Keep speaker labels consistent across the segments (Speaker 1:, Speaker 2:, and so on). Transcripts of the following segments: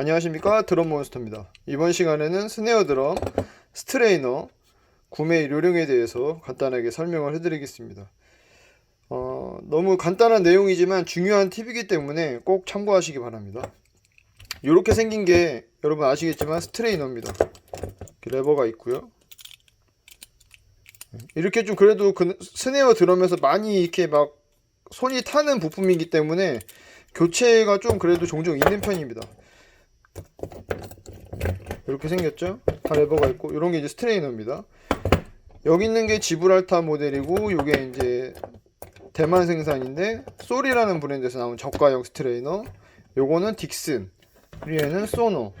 Speaker 1: 안녕하십니까? 드럼몬스터입니다. 이번 시간에는 스네어 드럼 스트레이너 구매 요령에 대해서 간단하게 설명을 해드리겠습니다. 어, 너무 간단한 내용이지만 중요한 팁이기 때문에 꼭 참고하시기 바랍니다. 이렇게 생긴 게 여러분 아시겠지만 스트레이너입니다. 레버가 있고요. 이렇게 좀 그래도 그 스네어 드럼에서 많이 이렇게 막 손이 타는 부품이기 때문에 교체가 좀 그래도 종종 있는 편입니다 이렇게 생겼죠? 다 레버가 있고 이런 게 이제 스트레이너입니다. 여기 있는 게 지브랄타 모델이고 이게 이제 대만 생산인데 소리라는 브랜드에서 나온 저가형 스트레이너. 요거는 딕슨. 얘는 소노.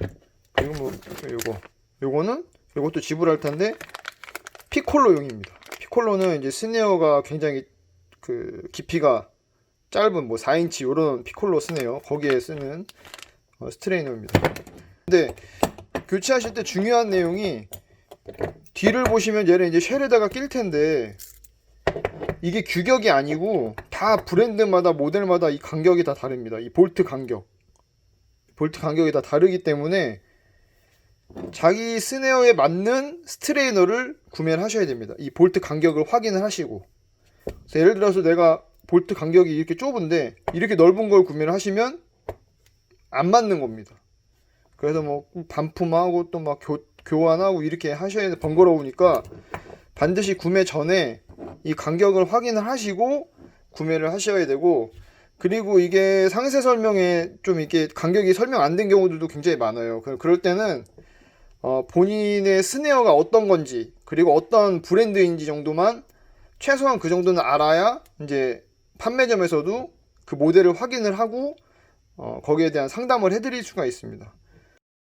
Speaker 1: 그리고 뭐 요거. 요거는 요것도 지브랄타인데 피콜로용입니다. 피콜로는 이제 스네어가 굉장히 그 깊이가 짧은 뭐 4인치 요런 피콜로 스네어 거기에 쓰는 어, 스트레이너입니다. 근데 교체하실 때 중요한 내용이 뒤를 보시면 얘는 이제 쉘에다가 낄 텐데 이게 규격이 아니고 다 브랜드마다 모델마다 이 간격이 다 다릅니다. 이 볼트 간격. 볼트 간격이 다 다르기 때문에 자기 스네어에 맞는 스트레이너를 구매를 하셔야 됩니다. 이 볼트 간격을 확인을 하시고. 예를 들어서 내가 볼트 간격이 이렇게 좁은데 이렇게 넓은 걸 구매를 하시면 안 맞는 겁니다. 그래서 뭐 반품하고 또 막 교환하고 이렇게 하셔야 번거로우니까 반드시 구매 전에 이 간격을 확인을 하시고 구매를 하셔야 되고 그리고 이게 상세 설명에 좀 이렇게 간격이 설명 안 된 경우들도 굉장히 많아요. 그- 그럴 때는 어, 본인의 스네어가 어떤 건지 그리고 어떤 브랜드인지 정도만 최소한 그 정도는 알아야 이제 판매점에서도 그 모델을 확인을 하고 어, 거기에 대한 상담을 해드릴 수가 있습니다.